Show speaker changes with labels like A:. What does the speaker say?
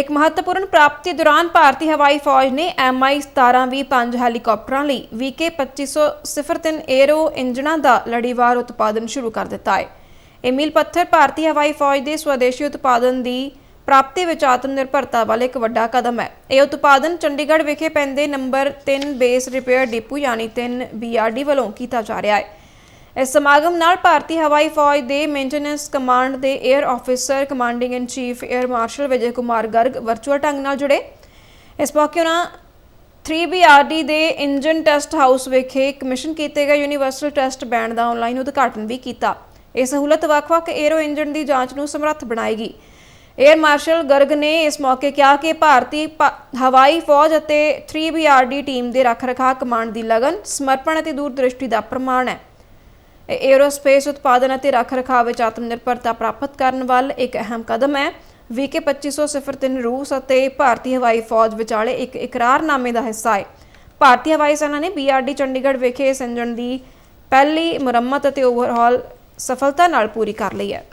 A: ਇੱਕ ਮਹੱਤਵਪੂਰਨ ਪ੍ਰਾਪਤੀ ਦੌਰਾਨ ਭਾਰਤੀ ਹਵਾਈ ਫੌਜ ਨੇ MI 17 ਪੰਜ ਹੈਲੀਕਾਪਟਰਾਂ ਲਈ VK2503 ਏਰੋ ਇੰਜਣਾਂ ਦਾ ਲੜੀਵਾਰ ਉਤਪਾਦਨ ਸ਼ੁਰੂ ਕਰ ਦਿੱਤਾ ਹੈ। ਇਹ ਮੀਲ ਪੱਥਰ ਭਾਰਤੀ ਹਵਾਈ ਫੌਜ ਦੇ ਸਵਦੇਸ਼ੀ ਉਤਪਾਦਨ ਦੀ ਪ੍ਰਾਪਤੀ ਵਿੱਚ ਆਤਮ ਨਿਰਭਰਤਾ ਵੱਲ ਇੱਕ ਵੱਡਾ ਕਦਮ ਹੈ। ਇਹ ਉਤਪਾਦਨ ਚੰਡੀਗੜ੍ਹ ਵਿਖੇ ਪੈਂਦੇ ਨੰਬਰ 3 ਬੇਸ ਰਿਪੇਅਰ ਡਿਪੂ ਯਾਨੀ 3 BRD ਵੱਲੋਂ ਕੀਤਾ ਜਾ ਰਿਹਾ ਹੈ। ਇਸ ਸਮਾਗਮ ਨਾਲ ਭਾਰਤੀ ਹਵਾਈ ਫੌਜ ਦੇ ਮੇਨਟੇਨੈਂਸ ਕਮਾਂਡ ਦੇ air officer commanding in chief air marshal Vijay Kumar Garg virtual ਢੰਗ ਨਾਲ ਜੁੜੇ। ਇਸ ਮੌਕੇ ਉਹਨਾਂ 3BRD ਦੇ ਇੰਜਨ ਟੈਸਟ ਹਾਊਸ ਵਿਖੇ ਕਮਿਸ਼ਨ ਕੀਤੇ ਗਏ ਯੂਨੀਵਰਸਲ ਟੈਸਟ ਬੈਂਡ ਦਾ ਆਨਲਾਈਨ ਉਦਘਾਟਨ ਵੀ ਕੀਤਾ। ਇਹ ਸਹੂਲਤ ਵੱਖ-ਵੱਖ ਏਰੋ ਇੰਜਨ ਦੀ ਜਾਂਚ ਨੂੰ ਸਮਰੱਥ ਬਣਾਏਗੀ। ਏਅਰ ਮਾਰਸ਼ਲ ਗਰਗ ਨੇ ਇਸ ਮੌਕੇ ਕਿਹਾ ਕਿ ਭਾਰਤੀ ਹਵਾਈ ਫੌਜ ਅਤੇ 3BRD ਟੀਮ ਦੇ ਰੱਖ-ਰਖਾਅ ਕਮਾਂਡ ਦੀ ਲਗਨ, ਸਮਰਪਣ ਅਤੇ ਦੂਰਦ੍ਰਿਸ਼ਟੀ ਦਾ ਪ੍ਰਮਾਣ ਹੈ। ਇਹ ਏਰੋਸਪੇਸ ਉਤਪਾਦਨ ਅਤੇ ਰੱਖ-ਰਖਾਅ ਵਿੱਚ ਆਤਮ ਨਿਰਭਰਤਾ ਪ੍ਰਾਪਤ ਕਰਨ ਵੱਲ ਇੱਕ ਅਹਿਮ ਕਦਮ ਹੈ। VK 2503 ਰੂਸ ਅਤੇ ਭਾਰਤੀ ਹਵਾਈ ਫੌਜ ਵਿਚਾਲੇ ਇੱਕ ਇਕਰਾਰਨਾਮੇ ਦਾ ਹਿੱਸਾ ਹੈ। ਭਾਰਤੀ ਹਵਾਈ ਸੈਨਾ ਨੇ BRD ਚੰਡੀਗੜ੍ਹ ਵਿਖੇ ਇਸ ਇੰਜਣ ਦੀ ਪਹਿਲੀ ਮੁਰੰਮਤ ਅਤੇ ਓਵਰਹਾਲ ਸਫਲਤਾ ਨਾਲ ਪੂਰੀ ਕਰ ਲਈ ਹੈ।